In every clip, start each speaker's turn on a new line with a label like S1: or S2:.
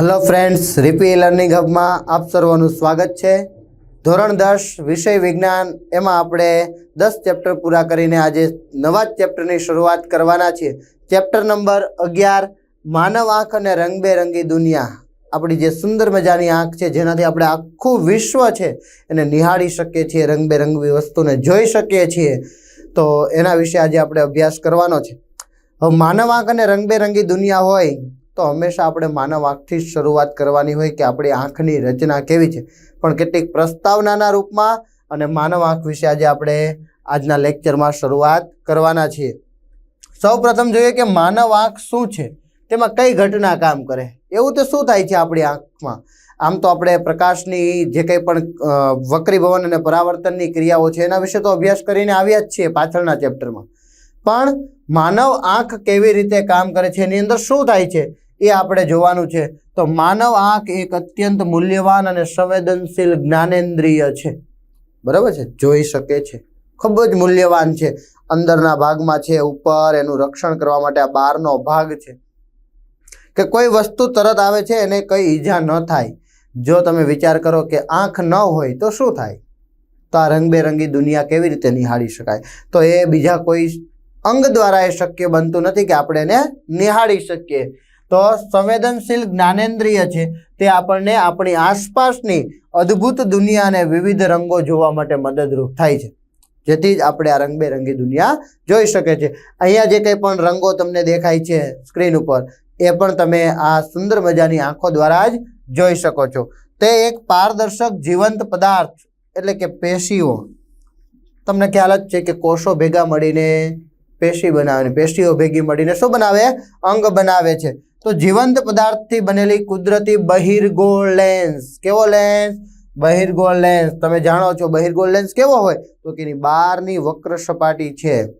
S1: Hello friends રીપી learning હબમાં આપ સર્વનું સ્વાગત છે. ધોરણ દસ, વિષય વિજ્ઞાન, એમાં આપણે દસ ચેપ્ટર પૂરા કરીને આજે નવા જ ચેપ્ટરની શરૂઆત કરવાના છીએ. ચેપ્ટર નંબર અગિયાર, માનવ આંખ અને રંગબેરંગી દુનિયા. આપણી જે સુંદર મજાની આંખ છે, જેનાથી આપણે આખું વિશ્વ છે, એને નિહાળી શકીએ છીએ, રંગબેરંગી વસ્તુને જોઈ શકીએ છીએ. તો એના વિશે આજે આપણે અભ્યાસ કરવાનો છે. હવે માનવ આંખ અને રંગબેરંગી દુનિયા હોય તો હંમેશા આપણે માનવ આંખથી જ શરૂઆત કરવાની હોય કે આપણી આંખની રચના કેવી છે. પણ કેટલીક પ્રસ્તાવનાના રૂપમાં અને માનવ આંખ વિશે આજે આપણે આજના લેક્ચરમાં શરૂઆત કરવાના છીએ. સૌ પ્રથમ જોઈએ કે માનવ આંખ શું છે? તેમાં કઈ ઘટના કામ કરે? એવું તો શું થાય છે આપણી આંખમાં? આમ તો આપણે પ્રકાશની જે કંઈ પણ વક્રીભવન અને પરાવર્તનની ક્રિયાઓ છે એના વિશે તો અભ્યાસ કરીને આવ્યા જ છીએ પાછળના ચેપ્ટરમાં. પણ માનવ આંખ કેવી રીતે કામ કરે છે, એની અંદર શું થાય છે, એ આપણે જોવાનું છે. તો માનવ આંખ એક અત્યંત મૂલ્યવાન અને સંવેદનશીલ જ્ઞાનેન્દ્રિય છે. બરાબર છે? જોઈ શકે છે. ખૂબ જ મૂલ્યવાન છે. અંદરના ભાગમાં છે, ઉપર એનું રક્ષણ કરવા માટે આ બહારનો ભાગ છે. કે કોઈ વસ્તુ તરત આવે છે, એને કંઈ ઈજા ન થાય. જો તમે વિચાર કરો કે આંખ ન હોય, તો શું થાય? તો આ રંગબેરંગી દુનિયા કેવી રીતે નિહાળી શકાય? તો એ બીજા કોઈ અંગ દ્વારા એ શક્ય બનતું નથી કે આપણે એને નિહાળી શકીએ. તો સંવેદનશીલ જ્ઞાનેન્દ્રિય છે તે આપણને આપણી આસપાસની અદ્ભુત દુનિયાને વિવિધ રંગો જોવા માટે મદદરૂપ થાય છે. જેથી જ આપણે આ રંગબેરંગી દુનિયા જોઈ શકે છે. અહીંયા જે કંઈ પણ રંગો તમને દેખાય છે સ્ક્રીન ઉપર, એ પણ તમે આ સુંદર મજાની આંખો દ્વારા જ જોઈ શકો છો. તે એક પારદર્શક જીવંત પદાર્થ, એટલે કે પેશીઓ. તમને ખ્યાલ જ છે કે કોષો ભેગા મળીને પેશી બનાવે પેશીઓ ભેગી મળીને શું બનાવે? અંગ બનાવે છે. તો જીવંત પદાર્થથી બનેલી કુદરતી બહિર્ગોળ લેન્સ. કેવો લેન્સ? બહિર્ગોળ લેન્સ. તમે જાણો છો બહિર્ગોળ લેન્સ કેવો હોય? તો કે એની બહારની વક્ર સપાટી છે.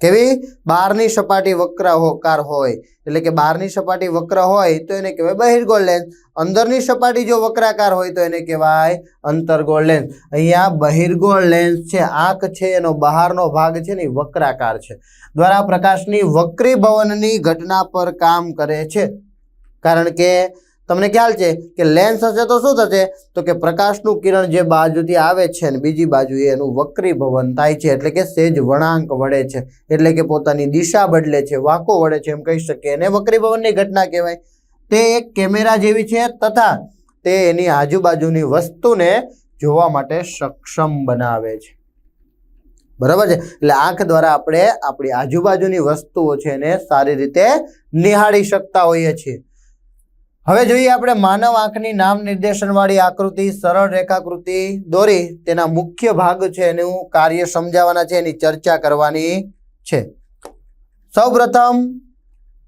S1: કેવી? બહારની સપાટી વક્રાકાર હોય. એટલે કે બહારની સપાટી વક્ર હોય તો એને કહેવાય બહિર્ગોળ લેન્સ અંદરની સપાટી જો વક્રાકાર હોય તો એને કહેવાય અંતર્ગોળ લેન્સ અહીંયા બહિર્ગોળ લેન્સ છે આંખ છે, એનો બહારનો ભાગ છે ને વક્રાકાર છે. દ્વારા પ્રકાશની વક્રીભવનની ઘટના પર કામ કરે છે. કારણ કે તમને ખ્યાલ છે કે લેન્સ હશે તો શું થશે? તો કે પ્રકાશનું કિરણ જે બાજુથી આવે છે ને બીજી બાજુએ એનું વક્રીભવન થાય છે. એટલે કે સેજ વળાંક વળે છે. એટલે કે પોતાની દિશા બદલે છે. વાંકો વળે છે એમ કહી શકીએ. એને વક્રીભવનની ઘટના કહેવાય. તે એક કેમેરા જેવી છે તથા તે એની આજુબાજુની વસ્તુને જોવા માટે સક્ષમ બનાવે છે. બરાબર છે? એટલે આંખ દ્વારા આપણે આપણી આજુબાજુની વસ્તુઓ છે એને સારી રીતે નિહાળી શકતા હોઈએ છીએ. હવે જોઈએ આપણે માનવ આંખની નામ નિર્દેશનવાળી આકૃતિ, સરળ રેખાકૃતિ. દોરી, તેના મુખ્ય ભાગ છે એનું કાર્ય સમજાવવાના છે, એની ચર્ચા કરવાની છે. સૌપ્રથમ,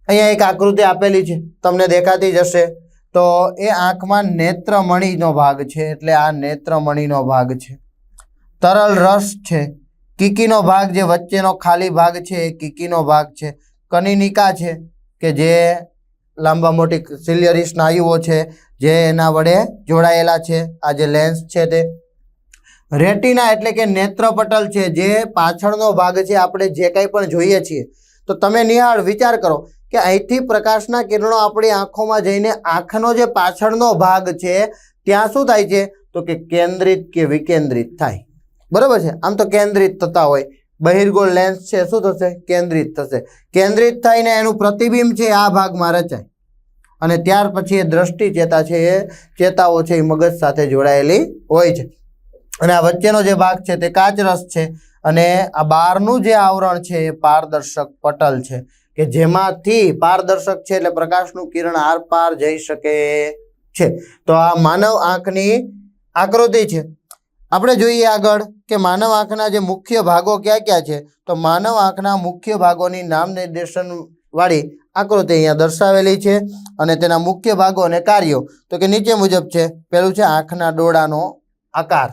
S1: અહીંયા એક આકૃતિ આપેલી છે, તમને દેખાતી જશે તો એ આંખમાં નેત્રમણીનો ભાગ છે, એટલે આ નેત્રમણીનો ભાગ છે. તરલ રસ છે, કીકીનો ભાગ જે વચ્ચેનો ખાલી ભાગ છે, એ કીકીનો ભાગ છે. કનિનિકા છે, કે જે લાંબા મોટી સિલિયરી સ્નાયુઓ છે, જે એના વડે જોડાયેલા છે. આ જે લેન્સ છે તે. રેટિના એટલે કે નેત્રપટલ છે, જે પાછળનો ભાગ છે, આપણે જે કંઈ પણ જોઈએ છીએ. તો તમે નિહાળ, વિચાર કરો કે અહીંથી પ્રકાશના કિરણો આપણી આંખોમાં જઈને આંખનો જે પાછળનો ભાગ છે, ત્યાં શું થાય છે? તો કે કેન્દ્રિત કે વિકેન્દ્રિત થાય. બરાબર છે? આમ તો કેન્દ્રિત થતા હોય. બહિર્ગોળ લેન્સ છે, શું થશે? કેન્દ્રિત થશે. કેન્દ્રિત થઈને એનું પ્રતિબિંબ છે, આ ભાગમાં રચાય. અને ત્યાર પછી એ દ્રષ્ટિ ચેતા છે, એ ચેતાઓ છે, એ મગજ સાથે જોડાયેલી હોય છે. અને આ વચ્ચેનો જે ભાગ છે, તે કાચરસ છે. અને આ બહારનું જે આવરણ છે, એ પારદર્શક પટલ છે. કે જેમાંથી પારદર્શક છે, એટલે પ્રકાશનું કિરણ આરપાર જઈ શકે છે. તો આ માનવ આંખની આકૃતિ છે. આપણે જોઈએ આગળ કે માનવ આંખના જે મુખ્ય ભાગો ક્યાં ક્યાં છે, તો માનવ આંખના મુખ્ય ભાગોની નામ નિર્દેશનવાળી આકૃતિ અહીંયા દર્શાવેલી છે અને તેના મુખ્ય ભાગો અને કાર્યો. તો કે નીચે મુજબ છે, પેલું છે આંખના ડોળાનો આકાર.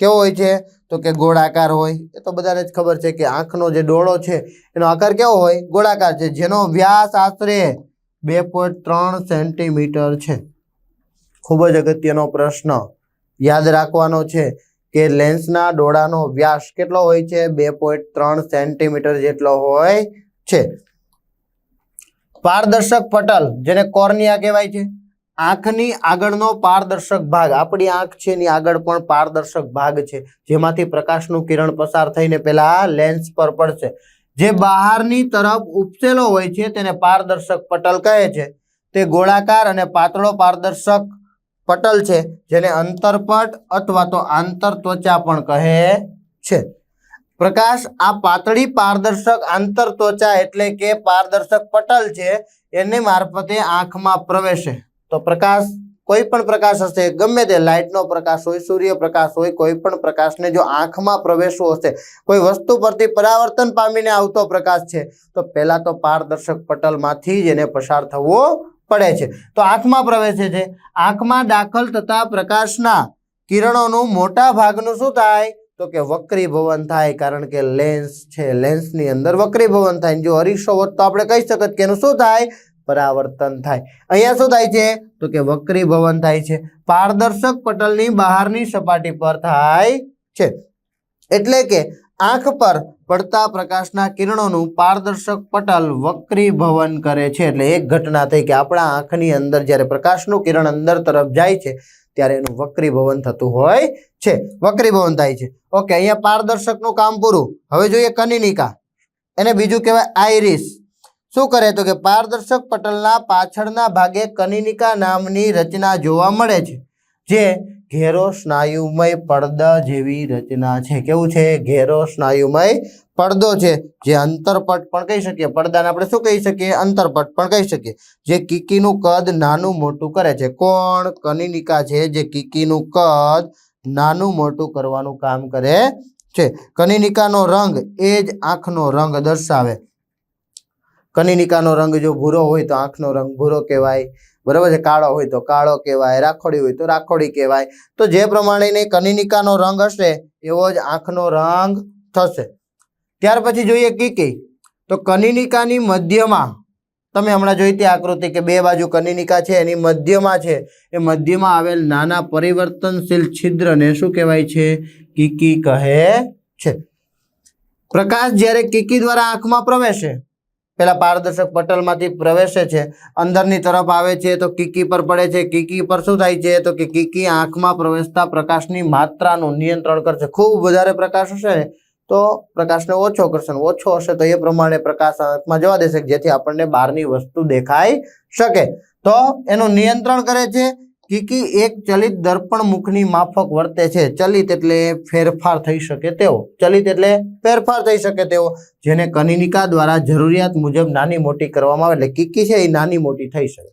S1: કેવો હોય છે, તો કે ગોળાકાર હોય. એ તો બધાને જ ખબર છે કે આંખનો જે ડોળો છે, એનો આકાર કેવો હોય? ગોળાકાર છે, જેનો વ્યાસ આશરે બે પોઈન્ટ ત્રણ સેન્ટીમીટર છે. ખૂબ જ અગત્યનો પ્રશ્ન યાદ રાખવાનો છે. કે લેન્સના ડોળાનો વ્યાસ કેટલો હોય છે? બે પોઈન્ટ ત્રણ સેન્ટીમીટર જેટલો હોય છે. પારદર્શક પટલ, જેને કોર્નિયા કહેવાય છે, આંખની આગળનો પારદર્શક ભાગ, આપણી આંખ છે એની આગળ પણ પારદર્શક ભાગ છે, જેમાંથી પ્રકાશનું કિરણ પસાર થઈને પેલા લેન્સ પર પડશે. જે બહારની તરફ ઉપસેલો હોય છે, તેને પારદર્શક પટલ કહે છે. તે ગોળાકાર અને પાતળો પારદર્શક પટલ છે, જેને અંતરપટ અથવા તો આંતર ત્વચા પણ કહે છે. પ્રકાશ, આ પાતળી પારદર્શક આંતર ત્વચા એટલે કે પારદર્શક પટલ છે, એની મારફતે આંખમાં પ્રવેશે. તો પ્રકાશ, કોઈ પણ પ્રકાશ હશે, ગમે તે લાઇટનો પ્રકાશ હોય, સૂર્યપ્રકાશ હોય, કોઈ પણ પ્રકાશને જો આંખમાં પ્રવેશવો હશે, કોઈ વસ્તુ પરથી પરાવર્તન પામીને આવતો પ્રકાશ છે, તો પહેલાં તો પારદર્શક પટલમાંથી જ એને પસાર થવો પડે છે. તો આંખમાં પ્રવેશે છે. આંખમાં દાખલ થતા પ્રકાશના કિરણોનું મોટા ભાગનું શું થાય? તો કે વક્રીભવન થાય, કારણ કે લેન્સ છે લેન્સની અંદર વક્રીભવન થાય. જો અરીસો હોત તો આપણે કહી શકત કે એનું શું થાય? પરાવર્તન થાય. અહીંયા શું થાય છે? તો કે વક્રીભવન થાય છે. પારદર્શક પટલની બહારની સપાટી પર થાય છે. એટલે કે આંખ પર પડતા પ્રકાશના કિરણોનું પારદર્શક પટલ વક્રીભવન કરે છે. એટલે એક ઘટના થઈ કે આપણા આંખની અંદર જ્યારે પ્રકાશનું કિરણ અંદર તરફ જાય છે, ત્યારે એનું વક્રીભવન થતું હોય છે. વક્રીભવન થાય છે. ઓકે, અહીંયા પારદર્શકનું કામ પૂરું. હવે જોઈએ કનિનિકા. એને બીજું કહેવાય આઈરિસ. શું કરે તો કે પારદર્શક પટલના પાછળના ભાગે કનિનિકા નામની રચના જોવા મળે છે, જે ઘેરો સ્નાયુમય પડદા જેવી રચના છે. કેવું છે? ઘેરો સ્નાયુમય પડદો છે. જે અંતરપટ પણ કહી શકીએ. પડદાને આપણે શું કહી શકીએ? અંતરપટ પણ કહી શકીએ. જે કીકીનું કદ નાનું મોટું કરે છે. કોણ? કનિનિકા છે. જે કીકીનું કદ નાનું મોટું કરવાનું કામ કરે છે. કનિનિકાનો રંગ એ જ આંખનો રંગ દર્શાવે. કનિનિકાનો રંગ જો ભૂરો હોય તો આંખનો રંગ ભૂરો કહેવાય. બરાબર છે? કાળો હોય તો કાળો કહેવાય, રાખોડી હોય તો રાખોડી કહેવાય. તો જે પ્રમાણેની કનિનિકાનો રંગ હશે, એવો જ આંખનો રંગ થશે. ત્યાર પછી જોઈએ કીકી તો કનિનિકાની મધ્યમાં, તમે હમણાં જોઈ તે આકૃતિ કે બે બાજુ કનિનિકા છે, એની મધ્યમાં છે. એ મધ્યમાં આવેલ નાના પરિવર્તનશીલ છિદ્રને શું કહેવાય છે? કીકી કહે છે. પ્રકાશ જ્યારે કીકી દ્વારા આંખમાં પ્રવેશે પેલા પારદર્શક પટલમાંથી પ્રવેશે છે, અંદરની તરફ આવે છે તો કીકી પર પડે છે કીકી પર શું થાય છે તો કે કીકી આંખમાં પ્રવેશતા પ્રકાશની માત્રાનું નિયંત્રણ કરશે. ખૂબ વધારે પ્રકાશ હશે તો પ્રકાશને ઓછો કરશે ઓછો હશે તો એ પ્રમાણે પ્રકાશ આંખમાં જવા દેશે જેથી આપણને બહારની વસ્તુ દેખાઈ શકે. તો એનું નિયંત્રણ કરે છે કીકી એક ચલિત દર્પણ મુખની માફક વર્તે છે. ચલિત એટલે ફેરફાર થઈ શકે તેવો. ચલિત એટલે ફેરફાર થઈ શકે તેવો, જેને કનિનિકા દ્વારા જરૂરિયાત મુજબ નાની મોટી કરવામાં આવે. એટલે કીકી છે એ નાની મોટી થઈ શકે.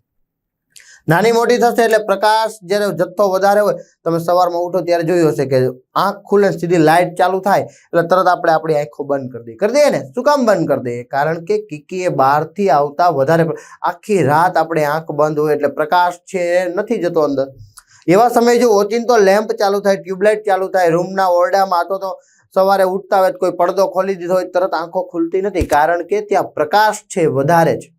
S1: નાની મોટી થશે એટલે પ્રકાશ જ્યારે જથ્થો વધારે હોય, તમે સવારમાં ઉઠો ત્યારે જોયું હશે કે આંખ ખુલે સીધી લાઇટ ચાલુ થાય, એટલે તરત આપણે આપણી આંખો બંધ કરી દઈએ. કરી દઈએ ને? શું કામ બંધ કરી દઈએ? કારણ કે કીકી એ બહારથી આવતા વધારે આખી રાત આપણે આંખ બંધ હોય એટલે પ્રકાશ છે, નથી જતો અંદર. એવા સમયે જો ઓચિંતો લેમ્પ ચાલુ થાય, ટ્યુબલાઇટ ચાલુ થાય, રૂમના ઓરડામાં અથવા તો સવારે ઉઠતા હોય કોઈ પડદો ખોલી દીધો હોય, તરત આંખો ખુલતી નથી. કારણ કે ત્યાં પ્રકાશ છે, વધારે છે.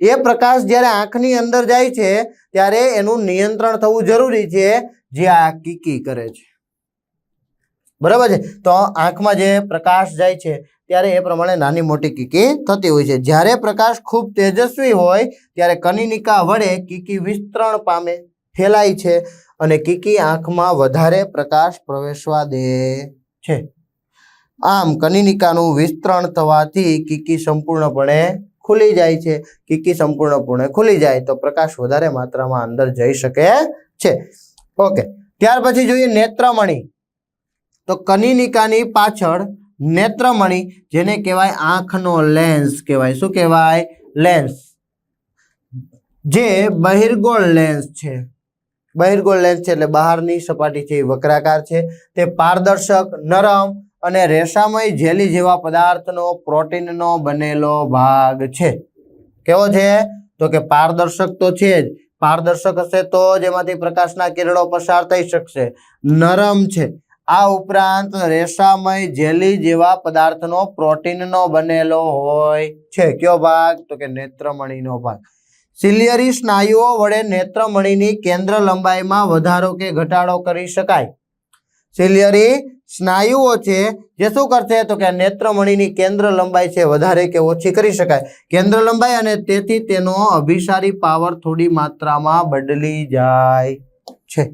S1: એ પ્રકાશ જ્યારે આંખની અંદર જાય છે, ત્યારે એનું નિયંત્રણ થવું જરૂરી છે, જે આ કીકી કરે છે. બરાબર છે? તો આંખમાં જે પ્રકાશ જાય છે, ત્યારે એ પ્રમાણે નાની મોટી કીકી થતી હોય છે. જ્યારે પ્રકાશ ખૂબ તેજસ્વી હોય, ત્યારે કનિનિકા વડે કીકી વિસ્તરણ પામે, ફેલાય છે અને કીકી આંખમાં વધારે પ્રકાશ પ્રવેશવા દે છે. આમ કનિનિકાનું વિસ્તરણ થવાથી કીકી સંપૂર્ણપણે ખુલી જાય છે. કીકી સંપૂર્ણપણે ખુલી જાય તો પ્રકાશ વધારે માત્રામાં અંદર જઈ શકે છે. ઓકે, ત્યાર પછી જોઈએ નેત્રમણી. તો કનિનિકાની પાછળ નેત્રમણી જેને કહેવાય આંખનો લેન્સ કહેવાય. શું કહેવાય? લેન્સ જે બહિર્ગોળ લેન્સ છે. બહિર્ગોળ લેન્સ છે એટલે બહારની સપાટી છે એ વક્રાકાર છે. તે પારદર્શક, નરમ અને રેસામય જેલી જેવા પદાર્થનો, પ્રોટીનનો બનેલો ભાગ છે. કેવો છે? તો કે પારદર્શક તો છે જ. પારદર્શક હશે તો જ એમાંથી પ્રકાશના કિરણો પસાર થઈ શકશે. નરમ છે. આ ઉપરાંત રેસામય જેલી જેવા પદાર્થનો, પ્રોટીનનો બનેલો હોય છે. કયો ભાગ? તો કે નેત્રમણીનો ભાગ. સિલિયરી સ્નાયુઓ વડે નેત્રમણીની કેન્દ્ર લંબાઈમાં વધારો કે ઘટાડો કરી શકાય. સિલિયરી સ્નાયુઓ છે, જે શું કરશે તો કે નેત્રમણીની કેન્દ્ર લંબાઈ છે વધારે કે ઓછી કરી શકાય. કેન્દ્ર લંબાઈ અને તેથી તેનો અભિસારી પાવર થોડી માત્રામાં બદલી જાય છે.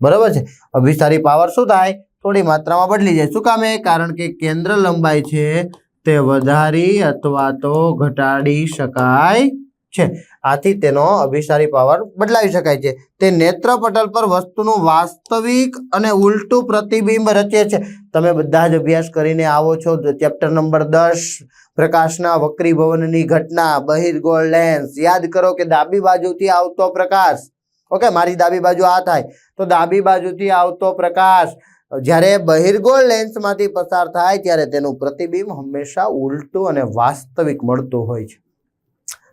S1: બરાબર છે? અભિસારી પાવર શું થાય? થોડી માત્રામાં બદલી જાય. શું કામે કારણ કે કેન્દ્ર લંબાઈ છે તે વધારી અથવા તો ઘટાડી શકાય છે. આથી તેનો અભિસારી પાવર બદલાવી શકાય છે. તે નેત્રપટલ પર વસ્તુનું વાસ્તવિક અને ઉલટું પ્રતિબિંબ રચે છે. તમે બધા જ અભ્યાસ કરીને આવો છો. ચેપ્ટર નંબર દસ, પ્રકાશના વક્રીભવનની ઘટના, બહિર્ગોળ લેન્સ, યાદ કરો કે ડાબી બાજુથી આવતો પ્રકાશ. ઓકે, મારી ડાબી બાજુ આ થાય. તો ડાબી બાજુથી આવતો પ્રકાશ. જ્યારે બહિર્ગોળ લેન્સમાંથી પસાર થાય, ત્યારે તેનું પ્રતિબિંબ હંમેશા ઉલટું અને વાસ્તવિક મળતું હોય છે.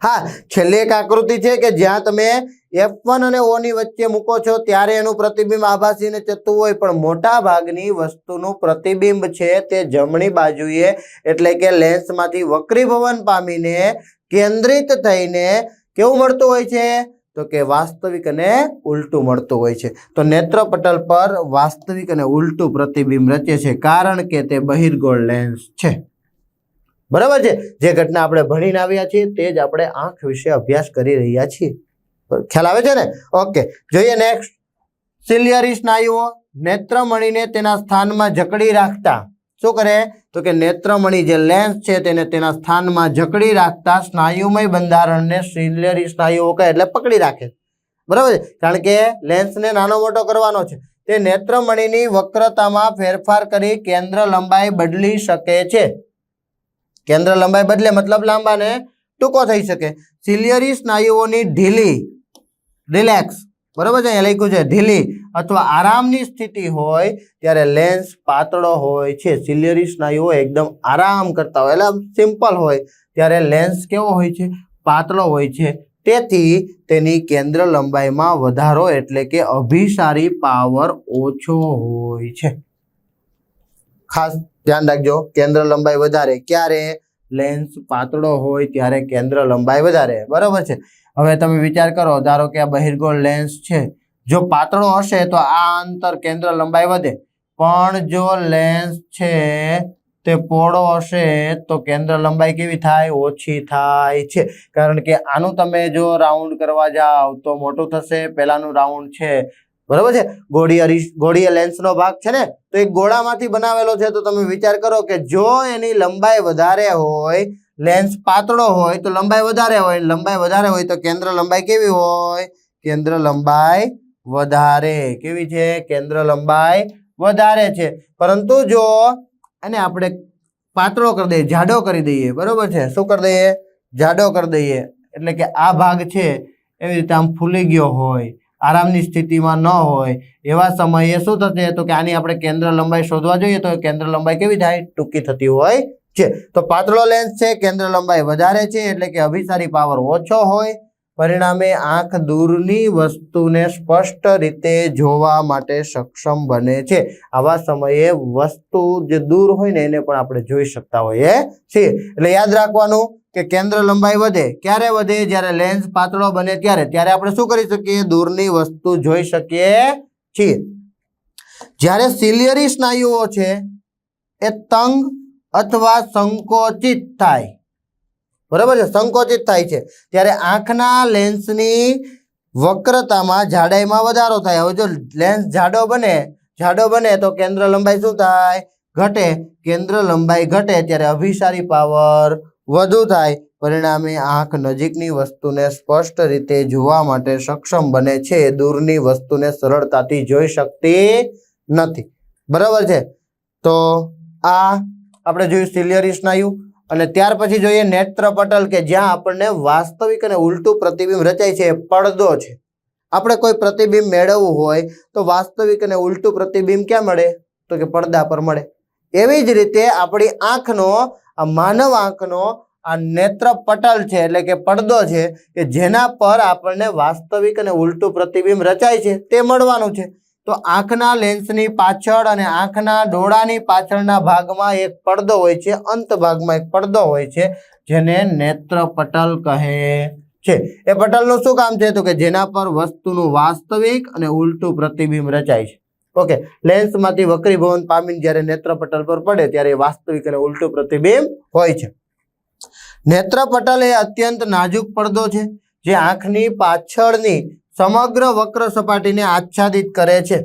S1: હા, છેલ્લે એક આકૃતિ છે કે જ્યાં તમે એફ વન અને ઓ ની વચ્ચે મૂકો છો, ત્યારે એનું પ્રતિબિંબ આભાસી ને ચતું હોય, પણ મોટા ભાગની વસ્તુનું પ્રતિબિંબ છે તે જમણી બાજુએ, એટલે કે લેન્સમાંથી વક્રીભવન પામીને કેન્દ્રિત થઈને કેવું મળતું હોય છે? તો કે વાસ્તવિક અને ઉલટું મળતું હોય છે. તો નેત્રપટલ પર વાસ્તવિક અને ઉલટું પ્રતિબિંબ રચે છે, કારણ કે તે બહિર્ગોળ લેન્સ છે. બરાબર છે? જે ઘટના આપણે ભણીને આવ્યા છીએ તે જ આપણે આંખ વિશે અભ્યાસ કરી રહ્યા છીએ. ખ્યાલ આવે છે ને? ઓકે, જોઈએ નેક્સ્ટ સિલિયરી સ્નાયુઓ નેત્રમણીને તેના સ્થાનમાં જકડી રાખતા. શું કરે? તો કે નેત્રમણી જે લેન્સ છે તેને તેના સ્થાનમાં જકડી રાખતા સ્નાયુમય બંધારણને સિલિયરી સ્નાયુઓ કહે એટલે પકડી રાખે. બરાબર છે? કારણ કે લેન્સને નાનો મોટો કરવાનો છે. તે નેત્રમણીની વક્રતામાં ફેરફાર કરી કેન્દ્ર લંબાઈ બદલી શકે છે. કેન્દ્ર લંબાઈ બદલે મતલબ લાંબા ને ટૂંકો થઈ શકે. સિલિયરી સ્નાયુઓની ઢીલી રિલેક્સ બરોબર છે? અહીંયા લખ્યું છે, ઢીલી અથવા આરામની સ્થિતિ હોય ત્યારે લેન્સ પાતળો હોય છે. સિલિયરી સ્નાયુઓ એકદમ આરામ કરતા હોય. એટલે સિમ્પલ હોય. ત્યારે લેન્સ કેવો હોય છે? પાતળો હોય છે. તેથી તેની કેન્દ્ર લંબાઈમાં વધારો એટલે કે અભિસારી પાવર ઓછો હોય છે. ખાસ ધ્યાન રાખજો, કેન્દ્ર લંબાઈ વધારે ક્યારે? લેન્સ પાતળો હોય ત્યારે કેન્દ્ર લંબાઈ વધારે. બરોબર છે? હવે તમે વિચાર કરો, ધારો કે આ બહિર્ગોળ લેન્સ છે, જો પાતળો હશે તો આ અંતર કેન્દ્ર લંબાઈ વધે. પણ જો લેન્સ છે, તે પોળો હશે તો કેન્દ્ર લંબાઈ કેવી થાય? ઓછી થાય છે. કારણ કે આનું તમે જો રાઉન્ડ કરવા જાઓ તો મોટું થશે, પહેલાંનું રાઉન્ડ છે બરાબર છે? રિસ- ગોળીય લેન્સનો ભાગ છે ને, તો એ ગોળામાંથી બનાવેલો છે, તો તમે વિચાર કરો કે જો એની લંબાઈ વધારે હોય લેન્સ પાતળો હોય, તો લંબાઈ વધારે હોય. લંબાઈ વધારે હોય તો કેન્દ્ર લંબાઈ કેવી હોય? કેન્દ્ર લંબાઈ વધારે. કેવી છે? કેન્દ્ર લંબાઈ વધારે છે. પરંતુ જો અને આપણે પાતળો કરી દઈએ, જાડો કરી દઈએ, બરોબર છે? શું કરી દઈએ? જાડો કરી દઈએ. એટલે કે આ ભાગ છે, એવી રીતે આમ ફૂલી ગયો હોય. આરામની સ્થિતિમાં ન હોય, એવા સમયે શું થશે? તો કે આની આપણે કેન્દ્ર લંબાઈ શોધવા જોઈએ તો કેન્દ્ર લંબાઈ કેવી થાય? ટૂંકી થતી હોય છે. તો પાતળો લેન્સ છે, કેન્દ્ર લંબાઈ વધારે છે એટલે કે અભિસારી પાવર ઓછો હોય. પરિણામે આંખ દૂરની વસ્તુને સ્પષ્ટ રીતે જોવા માટે સક્ષમ બને છે. આવા સમયે વસ્તુ જે દૂર હોય ને એને પણ આપણે જોઈ શકતા હોઈએ છીએ. એટલે યાદ રાખવાનું કે કેન્દ્ર લંબાઈ વધે, ક્યારે વધે? જ્યારે લેન્સ પાતળો બને ત્યારે. ત્યારે આપણે શું કરી શકીએ? દૂરની વસ્તુ જોઈ શકીએ છીએ. જ્યારે સિલિયરી સ્નાયુઓ છે, એ તંગ અથવા સંકોચિત થાય. બરાબર છે? સંકોચિત થાય છે. ત્યારે આંખના લેન્સની વક્રતામાં જાડાઈમાં વધારો થાય. હવે જો લેન્સ જાડો બને જાડો બને તો કેન્દ્ર લંબાઈ શું થાય? ઘટે. કેન્દ્ર લંબાઈ ઘટે ત્યારે અભિસારી પાવર વધુ થાય. પરિણામે આંખ નજીકની વસ્તુને સ્પષ્ટ રીતે જોવા માટે સક્ષમ બને છે. દૂરની વસ્તુને સરળતાથી જોઈ શકતી નથી. બરાબર છે? તો આ આપણે જોયું સિલિયરી સ્નાયુ અને ત્યાર પછી જોઈએ નેત્રપટલ કે જ્યાં આપણને વાસ્તવિક અને ઉલટું પ્રતિબિંબ રચાય છે પડદો છે. આપણે કોઈ પ્રતિબિંબ મેળવવું હોય તો વાસ્તવિક અને ઉલટું પ્રતિબિંબ ક્યાં મળે? તો કે પડદા પર મળે. એવી જ રીતે આપણી આંખનો, આ માનવ આંખનો આ નેત્રપટલ છે, એટલે કે પડદો છે કે જેના પર આપણને વાસ્તવિક અને ઉલટું પ્રતિબિંબ રચાય છે, તે મળવાનું છે. તો આંખના લેન્સની પાછળ અને આંખના ડોળાની પાછળના ભાગમાં એક પડદો હોય છે. અંત ભાગમાં એક પડદો હોય છે, જેને નેત્રપટલ કહે છે. એ પટલનું શું કામ છે? તો કે જેના પર વસ્તુનું વાસ્તવિક અને ઉલટું પ્રતિબિંબ રચાય છે. ઓકે લેન્સમાંથી વક્રીભવન પામીને જ્યારે નેત્રપટલ પર પડે ત્યારે એ વાસ્તવિક અને ઉલટું પ્રતિબિંબ હોય છે. નેત્રપટલ એ અત્યંત નાજુક પડદો છે, જે આંખની પાછળની સમગ્ર વક્ર સપાટીને આચ્છાદિત કરે છે.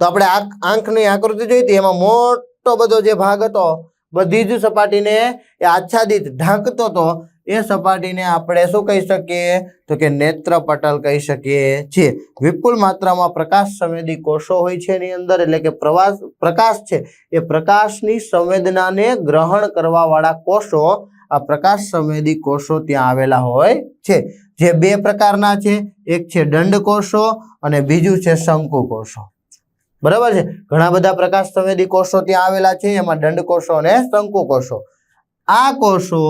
S1: તો આપણે આંખ આંખની આકૃતિ જોઈ હતી, એમાં મોટો બધો જે ભાગ હતો, બધી જ સપાટીને એ આચ્છાદિત ઢાંકતો હતો. એ સપાટીને આપણે શું કહી શકીએ? તો કે નેત્રપટલ કહી શકીએ છીએ. વિપુલ માત્રામાં પ્રકાશ સંવેદી કોષો હોય છે એની અંદર, એટલે કે પ્રવાસ, પ્રકાશ છે. એ પ્રકાશની સંવેદનાને ગ્રહણ કરવાવાળા કોષો, આ પ્રકાશ સંવેદી કોષો ત્યાં આવેલા હોય છે. જે બે પ્રકારના છે, એક છે દંડ કોષો અને બીજું છે શંકુ કોષો બરાબર છે? ઘણા બધા પ્રકાશ સંવેદી કોષો ત્યાં આવેલા છે, એમાં દંડ કોષો અને શંકુ કોષો આ કોષો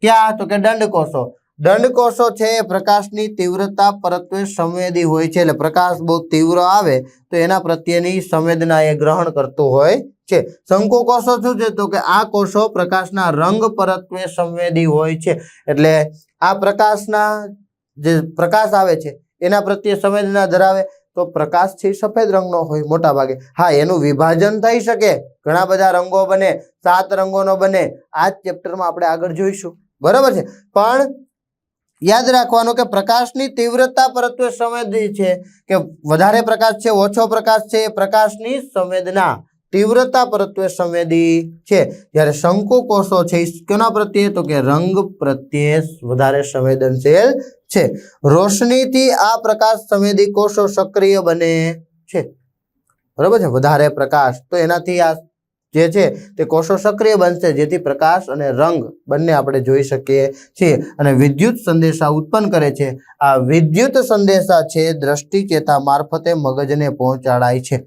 S1: ક્યાં? તો કે દંડ કોષો દંડ કોષો છે એ પ્રકાશની તીવ્રતા પરત્વે સંવેદી હોય છે, એટલે પ્રકાશ બહુ તીવ્ર આવે તો એના પ્રત્યેની સંવેદના એ ગ્રહણ કરતું હોય છે. શંકુ કોષો શું છે? તો કે આ કોષો પ્રકાશના રંગ પરત્વે સંવેદી હોય છે. એટલે આ પ્રકાશના જે પ્રકાશ આવે છે, એના પ્રત્યે સંવેદના ધરાવે તો પ્રકાશ છે સફેદ રંગનો હોય મોટા ભાગે હા, એનું વિભાજન થઈ શકે. ઘણા બધા રંગો બને, સાત રંગોનો બને. આ જ ચેપ્ટરમાં આપણે આગળ જોઈશું. બરાબર છે? પણ યાદ રાખવાનું કે પ્રકાશની તીવ્રતા પરત્વે સંવેદી છે. કે વધારે પ્રકાશ છે, ઓછો પ્રકાશ છે, એ પ્રકાશની સંવેદના તીવ્રતા પરત્વે સંવેદી છે. જ્યારે શંકુ કોષો છે કેના પ્રત્યે? તો કે રંગ પ્રત્યે વધારે સંવેદનશીલ છે. રોશનીથી આ પ્રકાશ સંવેદી કોષો સક્રિય બને છે. બરાબર છે? વધારે પ્રકાશ. તો એનાથી આ જે છે તે કોષો સક્રિય બનશે, જેથી પ્રકાશ અને રંગ બંને આપણે જોઈ શકીએ છીએ. અને વિદ્યુત સંદેશા ઉત્પન્ન કરે છે. આ વિદ્યુત સંદેશા છે દ્રષ્ટિ ચેતા મારફતે મગજને પહોંચાડાય છે.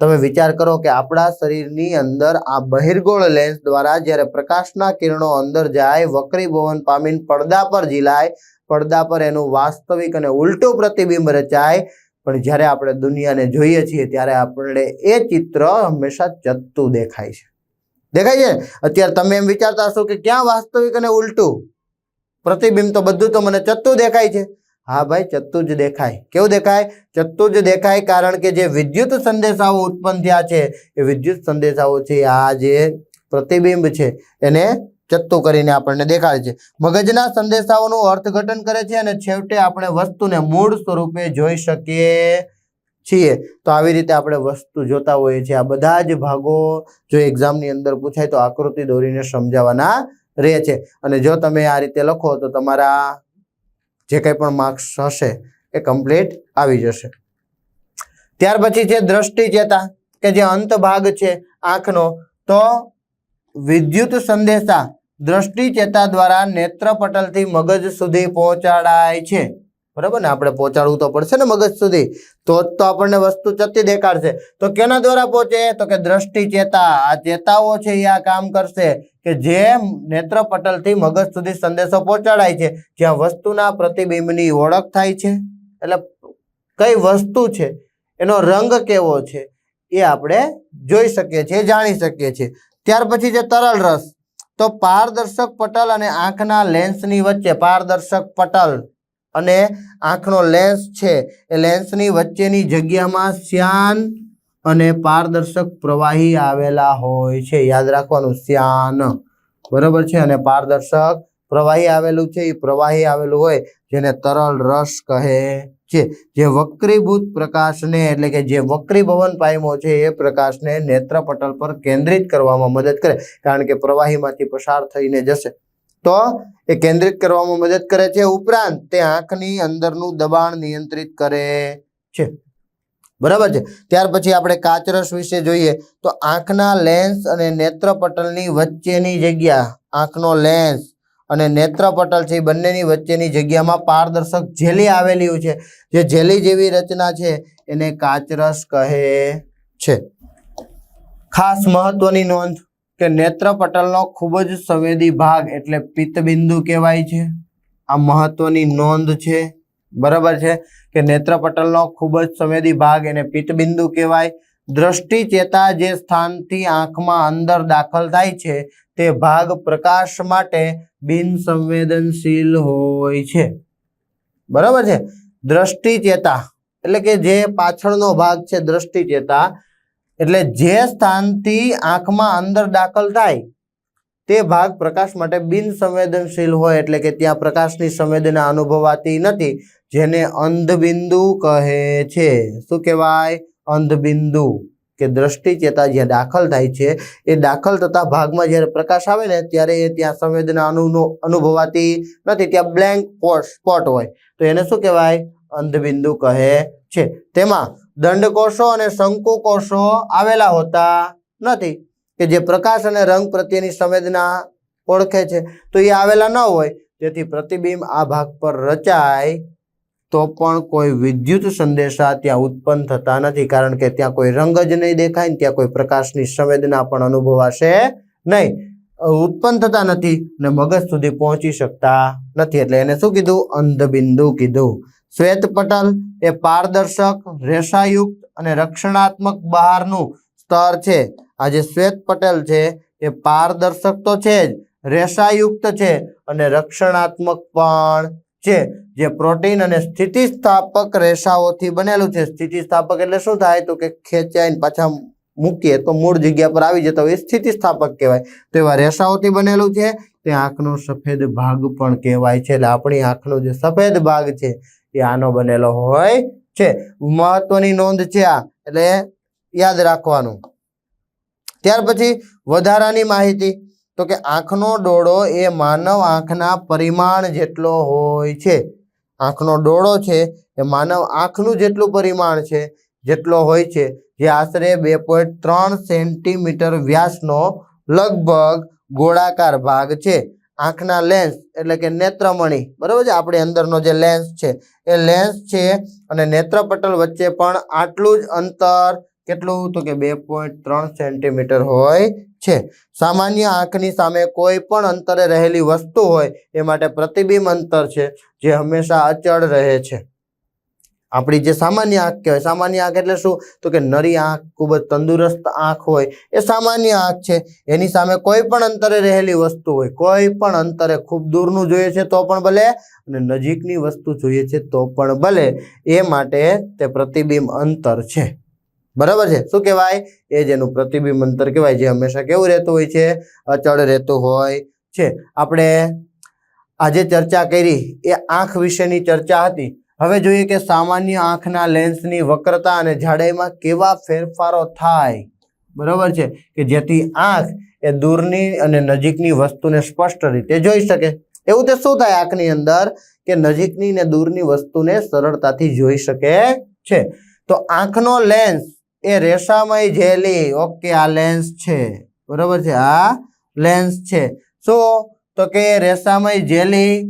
S1: તમે વિચાર કરો કે આપણા શરીરની અંદર આ બહિર્ગોળ લેન્સ દ્વારા જ્યારે પ્રકાશના કિરણો અંદર જાય, વક્રીભવન પામીને પડદા પર ઝીલાય પડદા પર એનું વાસ્તવિક અને ઉલટું પ્રતિબિંબ રચાય. પણ જ્યારે આપણે દુનિયાને જોઈએ છીએ, ત્યારે આપણે એ ચિત્ર હંમેશા ચત્તું દેખાય છે. દેખાય છે? અત્યારે તમે એમ વિચારતા હશો કે ક્યાં વાસ્તવિક અને ઉલટું? પ્રતિબિંબ તો બધું તો મને ચત્તું દેખાય છે. હા ભાઈ, ચત્તું જ દેખાય. કેવું દેખાય? ચત્તું જ દેખાય કારણ કે જે વિદ્યુત સંદેશાઓ ઉત્પન્ન થયા છે, એ વિદ્યુત સંદેશાઓ છે, આ જે પ્રતિબિંબ છે, એને ચત્તું કરીને આપણને દેખાડે છે. મગજના સંદેશાઓનું અર્થઘટન કરે છે અને છેવટે આપણે વસ્તુને મૂળ સ્વરૂપે જોઈ શકીએ છીએ. તો આવી રીતે આપણે વસ્તુ જોતા હોઈએ છીએ. આ બધા જ ભાગો જો એક્ઝામની અંદર પૂછાય તો આકૃતિ દોરીને સમજાવવાના રહે છે. અને જો તમે આ રીતે લખો તો તમારા જે કંઈ પણ માર્ક્સ હશે એ કમ્પ્લીટ આવી જશે. ત્યાર પછી છે દ્રષ્ટિ ચેતા કે જે અંત ભાગ છે આંખનો, તો વિદ્યુત સંદેશા દ્રષ્ટિ ચેતા દ્વારા નેત્રપટલથી મગજ સુધી પહોંચાડાય છે. બરાબર ને? આપણે પહોંચાડવું તો પડશે ને મગજ સુધી. તો જ તો આપણને વસ્તુ ચત્તી દેખાડશે. તો કેના દ્વારા પહોંચે? તો કે દ્રષ્ટિ ચેતા આ ચેતાઓ છે એ આ કામ કરશે કે જે નેત્રપટલથી મગજ સુધી સંદેશો પહોંચાડાય છે, જ્યાં વસ્તુના પ્રતિબિંબની ઓળખ થાય છે. એટલે કઈ વસ્તુ છે? એનો રંગ કેવો છે? એ આપણે જોઈ શકીએ છીએ, જાણી શકીએ છીએ. ત્યાર પછી છે તરલ રસ. તો પારદર્શક પટલ અને આંખના લેન્સની વચ્ચે, પારદર્શક પટલ અને આંખનો લેન્સ છે, એ લેન્સની વચ્ચેની જગ્યામાં શ્યાન અને પારદર્શક પ્રવાહી આવેલા હોય છે. યાદ રાખવાનું, શ્યાન. બરોબર છે? અને પારદર્શક પ્રવાહી આવેલું છે, એ પ્રવાહી આવેલું હોય, જેને તરલ રસ કહે. છે. જે વક્રીભૂત પ્રકાશને એટલે કે જે વક્રીભવન પાયમો છે એ પ્રકાશને નેત્રપટલ પર કેન્દ્રિત કરવામાં મદદ કરે, કારણ કે પ્રવાહીમાંથી પસાર થઈને જશે. તો એ કેન્દ્રિત કરવામાં મદદ કરે છે ઉપરાંત તે આંખની અંદરનું દબાણ નિયંત્રિત કરે છે. બરાબર છે? ત્યાર પછી આપણે કાચરસ વિશે જોઈએ, તો આંખના લેન્સ અને નેત્રપટલની વચ્ચેની જગ્યા, આંખનો લેન્સ અને નેત્રપટલ છે એ બંનેની વચ્ચેની જગ્યામાં પારદર્શક જેલી આવેલી છે. જે જેલી જેવી રચના છે, એને કાચરસ કહે છે. ખાસ મહત્વની નોંધ કે નેત્રપટલનો ખૂબ જ સંવેદી ભાગ એટલે પિત્તબિંદુ કહેવાય છે. આ મહત્વની નોંધ છે. બરાબર છે કે નેત્રપટલનો ખૂબ જ સંવેદી ભાગ એને પિત્તબિંદુ કહેવાય. દ્રષ્ટિ ચેતા જે સ્થાનથી આંખમાં અંદર દાખલ થાય છે, તે ભાગ પ્રકાશ માટે બિન સંવેદનશીલ હોય છે. બરાબર છે? દ્રષ્ટિ ચેતા એટલે કે જે પાછળનો ભાગ છે દ્રષ્ટિ ચેતા એટલે જે સ્થાનથી આંખમાં અંદર દાખલ થાય, તે ભાગ પ્રકાશ માટે બિનસંવેદનશીલ હોય, એટલે કે ત્યાં પ્રકાશની સંવેદના અનુભવાતી નથી, જેને અંધબિંદુ કહે છે. શું કહેવાય? અંધબિંદુ કે દ્રષ્ટિ ચેતા જ્યાં દાખલ થાય છે, એ દાખલ થતા ભાગમાં જ્યારે પ્રકાશ આવે ને, ત્યારે એ ત્યાં સંવેદના અનુનો, અનુભવાતી નથી. ત્યાં બ્લેન્ક સ્પોટ હોય. તો એને શું કહેવાય? અંધબિંદુ કહે છે. તેમાં દંડકોષો અને શંકુ કોષો આવેલા હોતા નથી. કે જે પ્રકાશ અને રંગ પ્રત્યેની સંવેદના ઓળખે છે. તો એ આવેલા ન હોય. તેથી પ્રતિબિંબ આ ભાગ પર રચાય તો પણ કોઈ વિદ્યુત સંદેશા ત્યાં ઉત્પન્ન થતા નથી, કારણ કે ત્યાં કોઈ રંગ જ નહીં દેખાય ત્યાં કોઈ પ્રકાશની સંવેદના પણ અનુભવાશે નહીં. ઉત્પન્ન થતા નથી ને મગજ સુધી પહોંચી શકતા નથી. એટલે એને શું કીધું? અંધબિંદુ કીધું. શ્વેત પટલ એ પારદર્શક, રેસાયુક્ત અને રક્ષણાત્મક બહારનું સ્તર છે. આ જે શ્વેત પટેલ છે એ પારદર્શક તો છે જ, રેસાયુક્ત છે અને રક્ષણાત્મક પણ છે, જે પ્રોટીન અને સ્થિતિસ્થાપક રેસાઓથી બનેલું છે. સ્થિતિસ્થાપક એટલે શું થાય? તો કે ખેંચાઈને પાછા મૂકીએ તો મૂળ જગ્યા પર આવી જતા હોય સ્થિતિસ્થાપક કહેવાય. તો એવા રેસાઓથી બનેલું છે. તે આંખનો સફેદ ભાગ પણ કહેવાય છે. એટલે આપણી આંખનો જે સફેદ ભાગ છે, એ આનો બનેલો હોય છે. મહત્વની નોંધ છે આ, એટલે યાદ રાખવાનું. ત્યાર પછી વધારાની માહિતી. તો કે આંખનો ડોળો એ માનવ આંખના પરિમાણ જેટલો હોય છે. આંખનો ડોળો છે એ માનવ આંખનું જેટલું પરિમાણ છે, જેટલો હોય છે, જે આશરે બે પોઈન્ટ ત્રણ સેન્ટીમીટર વ્યાસનો લગભગ ગોળાકાર ભાગ છે. આંખના લેન્સ એટલે કે નેત્રમણી, બરાબર છે? આપણી અંદરનો જે લેન્સ છે, એ લેન્સ છે અને નેત્રપટલ વચ્ચે પણ આટલું જ અંતર કેટલું? તો કે બે પોઈન્ટ ત્રણ સેન્ટીમીટર હોય છે. સામાન્ય આંખની સામે કોઈ પણ અંતરે રહેલી વસ્તુ હોય એ માટે પ્રતિબિંબ અંતર છે, જે હંમેશા અચળ રહે છે. આપણી જે સામાન્ય આંખ કહેવાય, સામાન્ય આંખ એટલે શું? તો કે નરી આંખ, ખૂબ જ તંદુરસ્ત આંખ હોય, એ સામાન્ય આંખ છે. એની સામે કોઈ પણ અંતરે રહેલી વસ્તુ હોય, કોઈ પણ અંતરે ખૂબ દૂરનું જોઈએ છે તો પણ ભલે, અને નજીકની વસ્તુ જોઈએ છે તો પણ ભલે, એ માટે તે પ્રતિબિંબ અંતર છે. બરાબર છે? શું કહેવાય? એ જેનું પ્રતિબિંબ અંતર કહેવાય, જે હંમેશા કેવું રહેતું હોય છે? અચળ રહેતું હોય છે. આપણે આજે ચર્ચા કરી, એ આંખ વિશેની ચર્ચા હતી. હવે જોઈએ કે સામાન્ય આંખના લેન્સની વક્રતા અને જાડાઈમાં કેવા ફેરફારો થાય. બરાબર છે? કે જેથી આંખ એ દૂરની અને નજીકની વસ્તુને સ્પષ્ટ રીતે જોઈ શકે. એવું તે શું થાય આંખની અંદર? કે નજીકની ને દૂરની વસ્તુને સરળતાથી જોઈ શકે છે. તો આંખનો લેન્સ એ રેસામય જેલી. ઓકે, આ લેન્સ છે. બરોબર છે? આ લેન્સ છે. શું તો કે રેસામય જેલી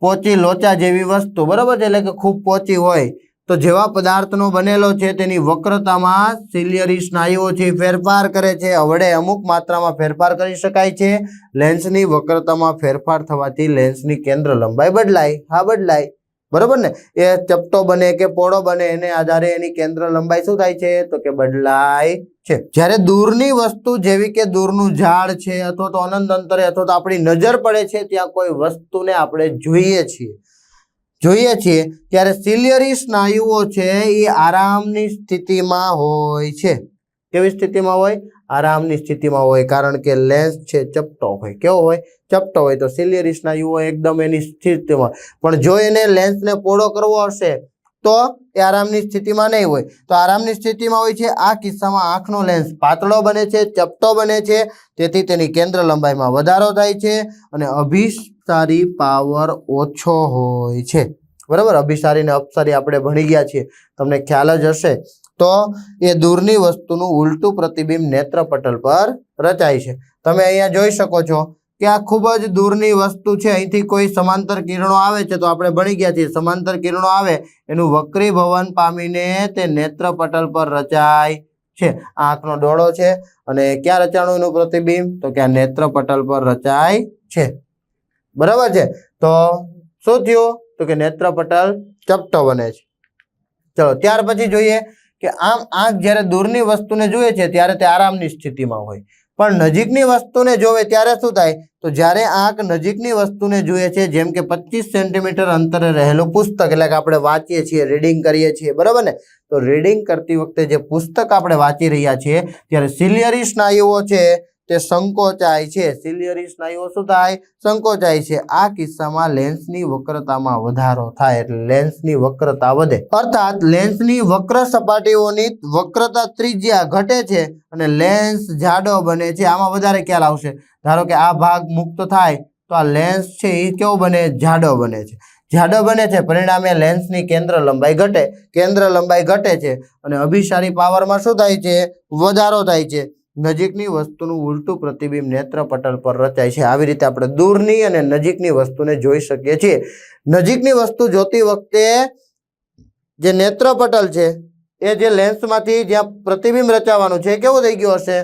S1: પોચી લોચા જેવી વસ્તુ. બરોબર છે? એટલે કે ખૂબ પોચી હોય. તો જેવા પદાર્થનો બનેલો છે, તેની વક્રતામાં સિલિયરી સ્નાયુઓ છે ફેરફાર કરે છે. વડે અમુક માત્રામાં ફેરફાર કરી શકાય છે. લેન્સની વક્રતામાં ફેરફાર થવાથી લેન્સની કેન્દ્ર લંબાઈ બદલાય. હા, બદલાય. બરોબર ને? એ ચપટો બને કે પોળો બને એને આધારે એની કેન્દ્ર લંબાઈ શું થાય છે? તો કે બદલાય છે. જ્યારે દૂરની વસ્તુ જેવી કે દૂરનું ઝાડ છે અથવા તો અનંત અંતરે અથવા તો આપણી નજર પડે છે, ત્યાં કોઈ વસ્તુને આપણે જોઈએ છીએ. જોઈએ છીએ ત્યારે સિલિયરી સ્નાયુઓ છે એ આરામની સ્થિતિમાં હોય છે. કેવી સ્થિતિમાં હોય? આરામની સ્થિતિમાં હોય, કારણ કે લેન્સ છે ચપટો હોય. કેવો હોય? ચપટો હોય તો સિલિયરી સ્નાયુઓ એકદમ એની સ્થિતિમાં. પણ જો એને લેન્સને પોળો કરવો હશે, તો એ આરામની સ્થિતિમાં નહીં હોય. તો આરામની સ્થિતિમાં હોય છે, આ કિસ્સામાં આંખનો લેન્સ પાતળો બને છે, ચપટો બને છે, તેથી તેની કેન્દ્ર લંબાઈમાં વધારો થાય છે અને અભિસારી પાવર ઓછો હોય છે. બરાબર? અભિસારી ને અપસારી આપણે ભણી ગયા છીએ. તમને ખ્યાલ જ હશે. તો એ દૂરની વસ્તુનું ઉલટું પ્રતિબિંબ નેત્રપટલ પર રચાય છે. તમે અહીંયા જોઈ શકો છો કે આ ખૂબ જ દૂરની વસ્તુ છે. અહીંથી કોઈ સમાંતર કિરણો આવે છે તો આપણે ભણી ગયા છીએ. સમાંતર કિરણો આવે, એનું વક્રીભવન પામીને તે નેત્રપટલ પર રચાય છે. આંખનો ડોળો છે અને ક્યાં રચાણું એનું પ્રતિબિંબ? તો કે આ નેત્રપટલ પર રચાય છે. બરાબર છે? તો શું થયું? તો કે નેત્રપટલ ચપટો બને છે. ચલો, ત્યાર પછી જોઈએ કે આમ આંખ જ્યારે દૂરની વસ્તુને જુએ છે, ત્યારે તે આરામની સ્થિતિમાં હોય. પણ નજીકની વસ્તુને જોવે ત્યારે શું થાય? તો જ્યારે આંખ નજીકની વસ્તુને જુએ છે, જેમ કે પચીસ સેન્ટીમીટર અંતરે રહેલું પુસ્તક, એટલે કે આપણે વાંચીએ છીએ, રીડિંગ કરીએ છીએ, બરાબર ને? તો રીડિંગ કરતી વખતે જે પુસ્તક આપણે વાંચી રહ્યા છીએ ત્યારે સિલિયરી સ્નાયુઓ છે તે સંકોચાય છે. સિલિયરી સ્નાયુઓ શું થાય સંકોચાય છે. આ કિસ્સામાં લેન્સની વક્રતામાં વધારો થાય એટલે લેન્સની વક્રતા વધે. અર્થાત લેન્સની વક્ર સપાટીઓની વક્રતા ત્રિજ્યા ઘટે છે અને લેન્સ જાડો બને છે. આમાં વધારે ખ્યાલ આવશે. ધારો કે આ ભાગ મુક્ત થાય તો આ લેન્સ છે એ કેવો બને? જાડો બને છે. જાડો બને છે પરિણામે લેન્સની કેન્દ્ર લંબાઈ ઘટે. કેન્દ્ર લંબાઈ ઘટે છે અને અભિસારી પાવરમાં શું થાય છે. વધારો થાય છે. નજીકની વસ્તુનું ઉલટું પ્રતિબિંબ નેત્ર પટલ પર રચાય છે. આવી રીતે આપણે દૂરની અને નજીકની વસ્તુને જોઈ શકીએ છીએ. નજીકની વસ્તુ જોતી વખતે જે નેત્ર પટલ છે, એ જે લેન્સમાંથી જ્યાં પ્રતિબિંબ રચાવાનું છે કેવું થઈ ગયું હશે?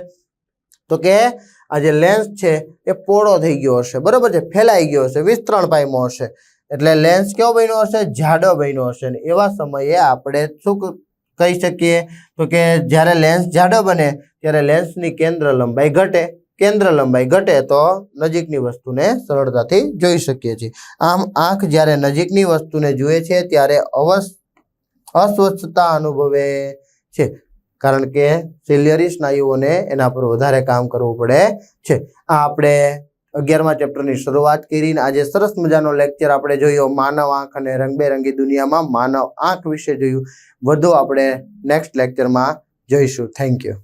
S1: તો કે આ જે લેન્સ છે, એ પોળો થઈ ગયો હશે. બરાબર છે? ફેલાઈ ગયો હશે. વિસ્તરણ પામ્યો હશે. એટલે લેન્સ કેવો બન્યો હશે? જાડો બન્યો હશે. એવા સમયે આપણે શું કહી શકીએ તો કે જ્યારે લેન્સ જાડો બને ત્યારે લેન્સની કેન્દ્ર લંબાઈ ઘટે. કેન્દ્ર લંબાઈ ઘટે તો નજીકની વસ્તુને સરળતાથી જોઈ શકીએ છીએ. આમ આંખ જ્યારે નજીકની વસ્તુને જુએ છે ત્યારે અવસ અસ્વસ્થતા અનુભવે છે. કારણ કે સિલિયરી સ્નાયુઓને એના પર વધારે કામ કરવું પડે છે. આ આપણે અગિયારમા ચેપ્ટરની શરૂઆત કરીને આજે સરસ મજાનો લેક્ચર આપણે જોયો, માનવ આંખ અને રંગબેરંગી દુનિયામાં માનવ આંખ વિશે જોયું. વધુ આપણે નેક્સ્ટ લેક્ચરમાં જોઈશું. Thank you